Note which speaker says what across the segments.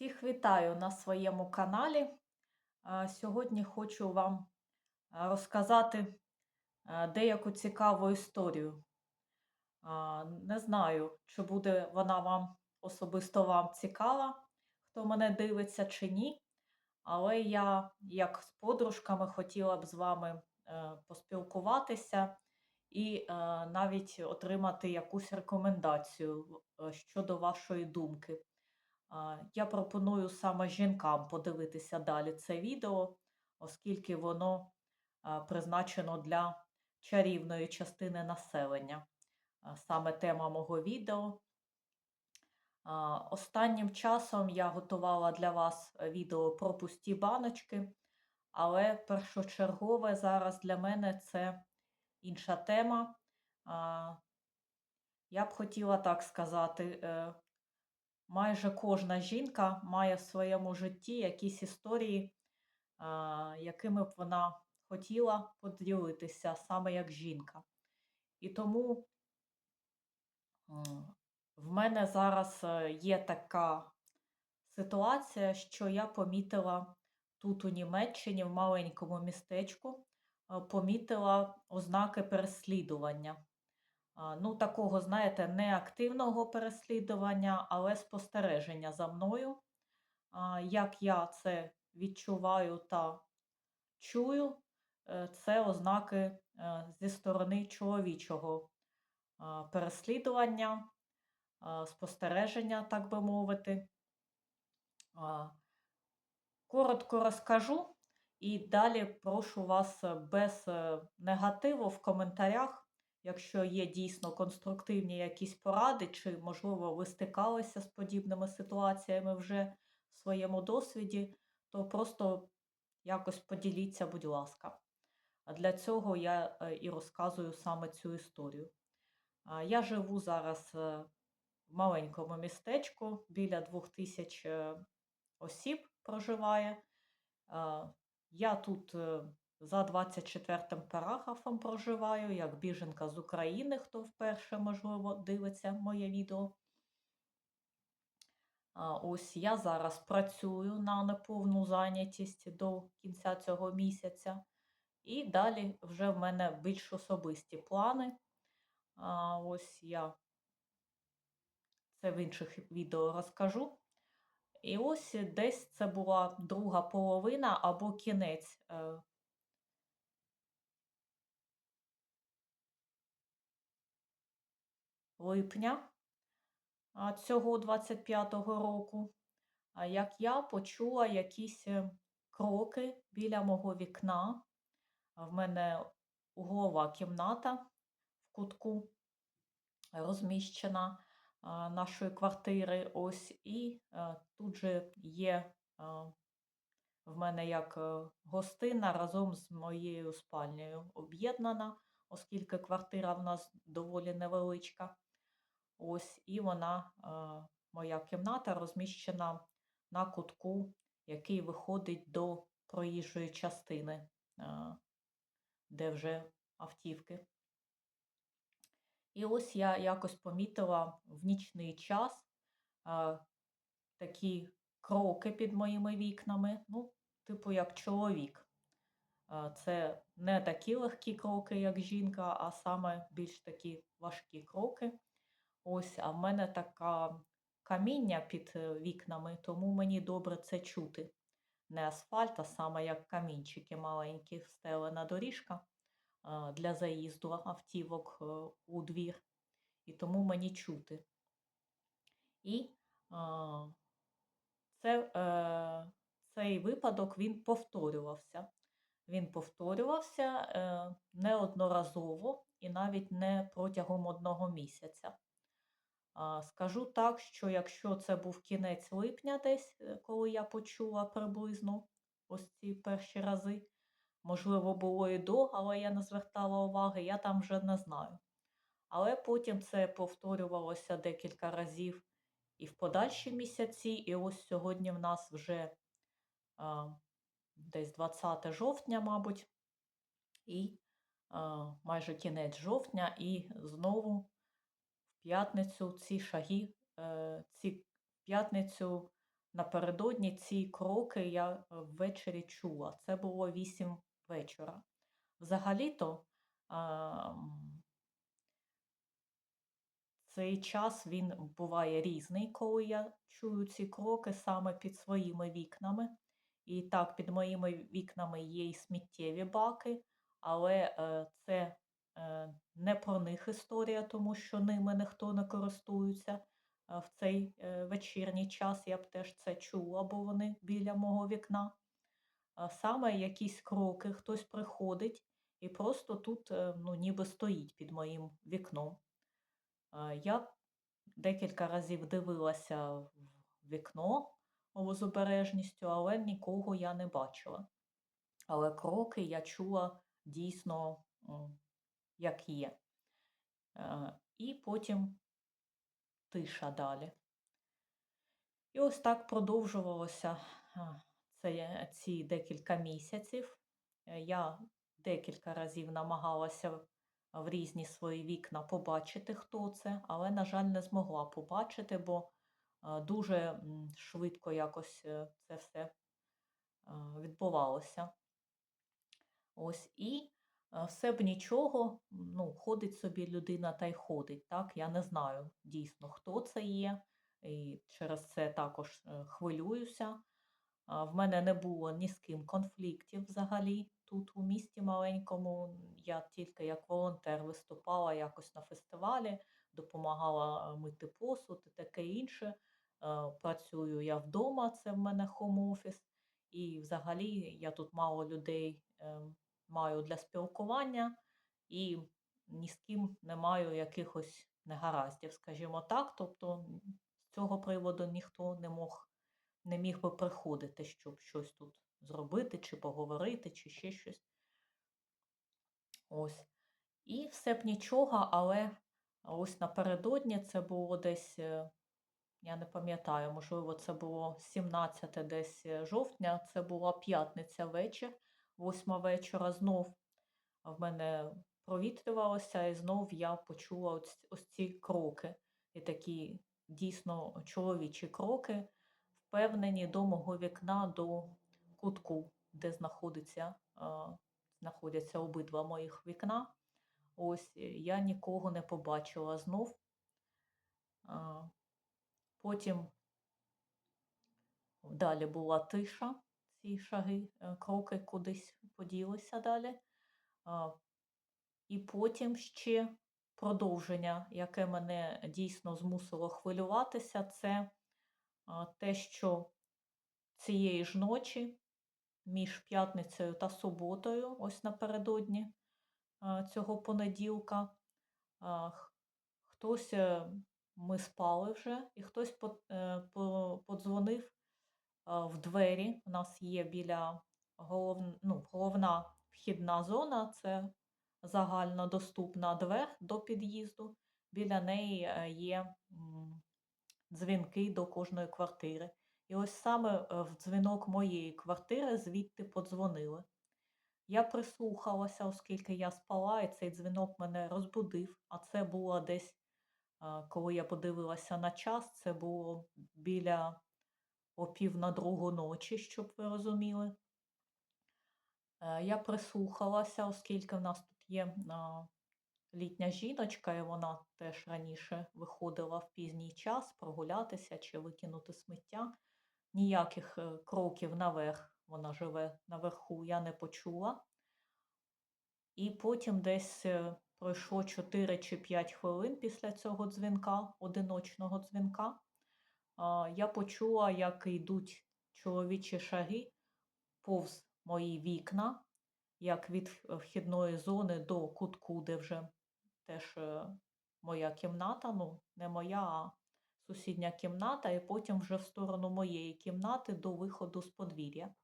Speaker 1: Всіх вітаю на своєму каналі. Сьогодні хочу вам розказати деяку цікаву історію. Не знаю, чи буде вона вам особисто вам цікава, хто мене дивиться чи ні. Але я, як з подружками, хотіла б з вами е, поспілкуватися і е, навіть отримати якусь рекомендацію е, щодо вашої думки. Я пропоную саме жінкам подивитися далі це відео, оскільки воно призначено для чарівної частини населення. Саме тема мого відео. Останнім часом я готувала для вас відео про пусті баночки, але першочергове зараз для мене це інша тема. Я б хотіла так сказати, е, майже кожна жінка має в своєму житті якісь історії, якими б вона хотіла поділитися саме як жінка. І тому в мене зараз е, є така ситуація, що я помітила тут у Німеччині, в маленькому містечку, е, помітила ознаки переслідування. Ну, такого, знаєте, не активного переслідування, але спостереження за мною. Як я це відчуваю та чую, е, це ознаки е, зі сторони чоловічого переслідування, спостереження, так би мовити. Коротко розкажу і далі прошу вас без е, негативу в коментарях Якщо є дійсно конструктивні якісь поради, чи, можливо, ви стикалися з подібними ситуаціями вже в своєму досвіді, то просто якось поділіться, будь ласка. А для цього я е, і розказую саме цю історію. Я живу зараз е, в маленькому містечку, біля 2000 е, осіб проживає. Я тут за 24 параграфом проживаю, як біженка з України, хто вперше, можливо, дивиться моє відео. Ось я зараз працюю на неповну зайнятість до кінця цього місяця. І далі вже в мене більш особисті плани. Ось я це в інших відео розкажу. І ось десь це була друга половина або кінець липня цього 25-го року, як я почула якісь е, кроки біля мого вікна. В мене углова кімната в кутку розміщена нашої квартири. Ось, і е, тут же є в мене як е, гостина разом з моєю спальнею об'єднана, оскільки квартира в нас доволі невеличка. Ось, і вона, е, моя кімната, розміщена на кутку, який виходить до проїжджої частини, е, де вже автівки. І ось я якось помітила в нічний час е, такі кроки під моїми вікнами, ну, типу, як чоловік. Це не такі легкі кроки, як жінка, а саме більш такі важкі кроки. Ось, а в мене така каміння під е, вікнами, тому мені добре це чути. Не асфальт, а саме як камінчики маленькі, встелена доріжка для заїзду автівок е, у двір. І тому мені чути. І це, е, цей випадок він повторювався. Він повторювався неодноразово і навіть не протягом одного місяця. Скажу так, що якщо це був кінець липня, десь, е, коли я почула приблизно ось ці перші рази, можливо, було і до, але я не звертала уваги, я там вже не знаю. Але потім це повторювалося декілька разів і в подальші місяці, і ось сьогодні в нас вже а, десь 20 жовтня, мабуть, і а, майже кінець жовтня, і знову п'ятницю ці шаги, е, ці п'ятницю напередодні ці кроки я е, ввечері чула. Це було 8 вечора. Взагалі-то цей час він буває різний, коли я чую ці кроки саме під своїми вікнами. І так, під моїми вікнами є і сміттєві баки, але е, це не про них історія, тому що ними ніхто не користується. Е, В цей е, вечірній час я б теж це чула, бо вони біля мого вікна. Саме якісь кроки, хтось приходить і просто тут е, ну, ніби стоїть під моїм вікном. Е, Я декілька разів дивилася в вікно з обережністю, але нікого я не бачила. Але кроки я чула дійсно, як є. Е, І потім тиша далі. І ось так продовжувалося це, ці декілька місяців. Е, Я декілька разів намагалася в- різні свої вікна побачити, хто це, але, на жаль, не змогла побачити, бо дуже швидко якось е, це все відбувалося. Ось і е, все б нічого, ну, ходить собі людина та й ходить. Так? Я не знаю дійсно, хто це є, і через це також е, хвилююся. В мене не було ні з ким конфліктів взагалі. Тут у місті маленькому я тільки як волонтер виступала якось на фестивалі, допомагала мити посуд і таке інше. Е, Працюю я вдома, це в мене хом-офіс. І взагалі я тут мало людей ем, маю для спілкування і ні з ким не маю якихось негараздів, скажімо так. Тобто з цього приводу ніхто не мог, не міг би приходити, щоб щось тут зробити, чи поговорити, чи ще щось. Ось. І все б нічого, але ось напередодні це було десь, е, я не пам'ятаю, можливо, це було 17 десь е, жовтня, це була п'ятниця вечір, восьма вечора знов в мене провітрювалося, і знов я почула ось, ось ці кроки. І такі дійсно чоловічі кроки, впевнені до мого вікна, до кутку, де знаходиться, знаходяться обидва моїх вікна. Ось е, я нікого не побачила знов. Потім далі була тиша, ці шаги, е, кроки кудись поділися далі. І потім ще продовження, яке мене дійсно змусило хвилюватися, це те, що цієї ж ночі між п'ятницею та суботою, ось напередодні цього понеділка, хтось, е, ми спали вже, і хтось е, по- подзвонив в двері. У нас є біля голов... ну, головна вхідна зона, це загальнодоступна двер до під'їзду. Біля неї е, є дзвінки до кожної квартири. І ось саме е, в дзвінок моєї квартири звідти подзвонили. Я прислухалася, оскільки я спала, і цей дзвінок мене розбудив, а це було десь, коли я подивилася на час, це було біля о пів на другу ночі, щоб ви розуміли. Е, Я прислухалася, оскільки в нас тут є літня жіночка, і вона теж раніше виходила в пізній час прогулятися чи викинути сміття. Ніяких е, кроків наверх, вона живе наверху, я не почула. І потім десь е, пройшло 4 чи 5 хвилин після цього дзвінка, одиночного дзвінка. Я почула, як йдуть чоловічі шаги повз мої вікна, як від вхідної зони до кутку, де вже теж е, моя кімната, ну, не моя, а сусідня кімната, і потім вже в сторону моєї кімнати до виходу з подвір'я.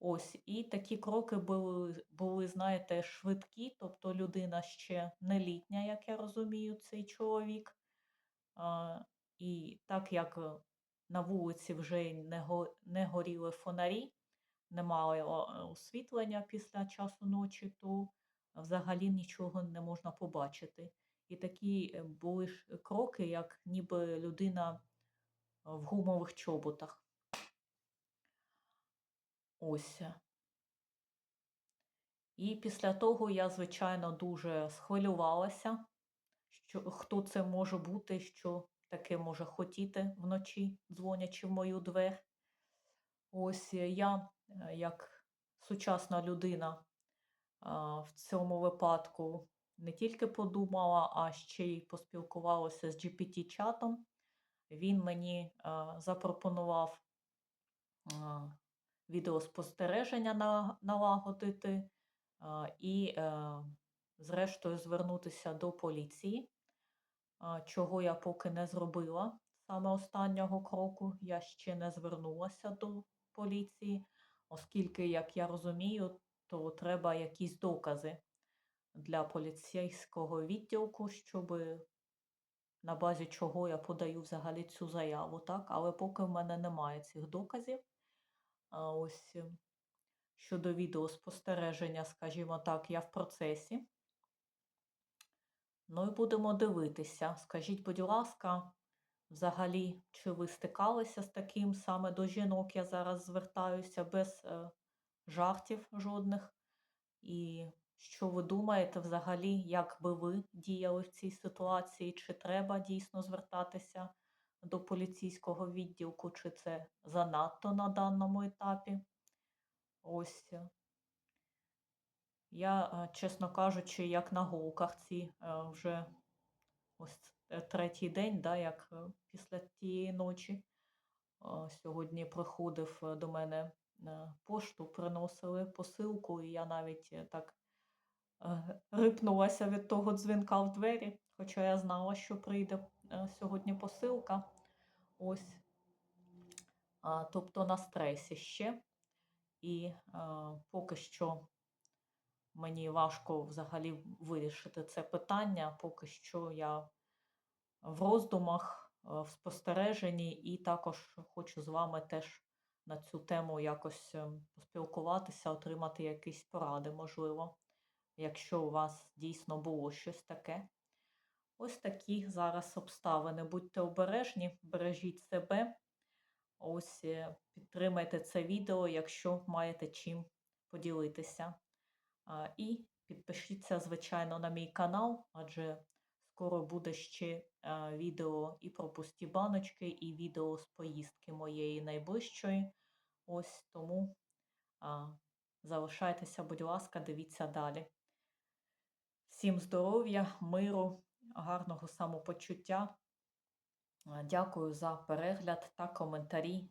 Speaker 1: Ось, і такі кроки були, були, знаєте, швидкі, тобто людина ще не літня, як я розумію, цей чоловік. І так як е, на вулиці вже не, горіли фонарі, немає о- освітлення після часу ночі, то взагалі нічого не можна побачити. І такі е, були ж кроки, як ніби людина в гумових чоботах. Ось. І після того я, звичайно, дуже схвилювалася, що хто це може бути, що таке може хотіти вночі, дзвонячи в мою двері. Ось е, я, е, як сучасна людина, в цьому випадку не тільки подумала, а ще й поспілкувалася з GPT-чатом. Він мені запропонував відеоспостереження налагодити і, е, зрештою, звернутися до поліції, чого я поки не зробила. Саме останнього кроку я ще не звернулася до поліції, оскільки, як я розумію, то треба якісь докази для поліцейського відділку, щоб на базі чого я подаю взагалі цю заяву, так? Але поки в мене немає цих доказів. Ось е, щодо відеоспостереження, скажімо так, я в процесі. Ну і будемо дивитися. Скажіть, будь ласка, взагалі, чи ви стикалися з таким саме до жінок? Я зараз звертаюся без е, жартів жодних. І що ви думаєте взагалі, як би ви діяли в цій ситуації? Чи треба дійсно звертатися до поліцейського відділку, чи це занадто на даному етапі? Ось. Я, е, чесно кажучи, як на голках ці е, вже ось е, третій день, да, як після тієї ночі. Сьогодні приходив до мене пошту, приносили посилку, і я навіть так рипнулася від того дзвінка в двері, хоча я знала, що прийде сьогодні посилка. Ось. Тобто на стресі ще. І поки що мені важко взагалі вирішити це питання, поки що я в роздумах, е, в спостереженні, і також хочу з вами теж на цю тему якось е, поспілкуватися, отримати якісь поради, можливо, якщо у вас дійсно було щось таке. Ось такі зараз обставини. Будьте обережні, бережіть себе. Ось е, підтримайте це відео, якщо маєте чим поділитися. І підпишіться, звичайно, на мій канал, адже скоро буде ще відео і про пусті баночки, і відео з поїздки моєї найближчої. Ось тому залишайтеся, будь ласка, дивіться далі. Всім здоров'я, миру, гарного самопочуття. Дякую за перегляд та коментарі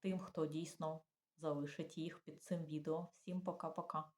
Speaker 1: тим, хто дійсно залишить їх під цим відео. Всім пока-пока.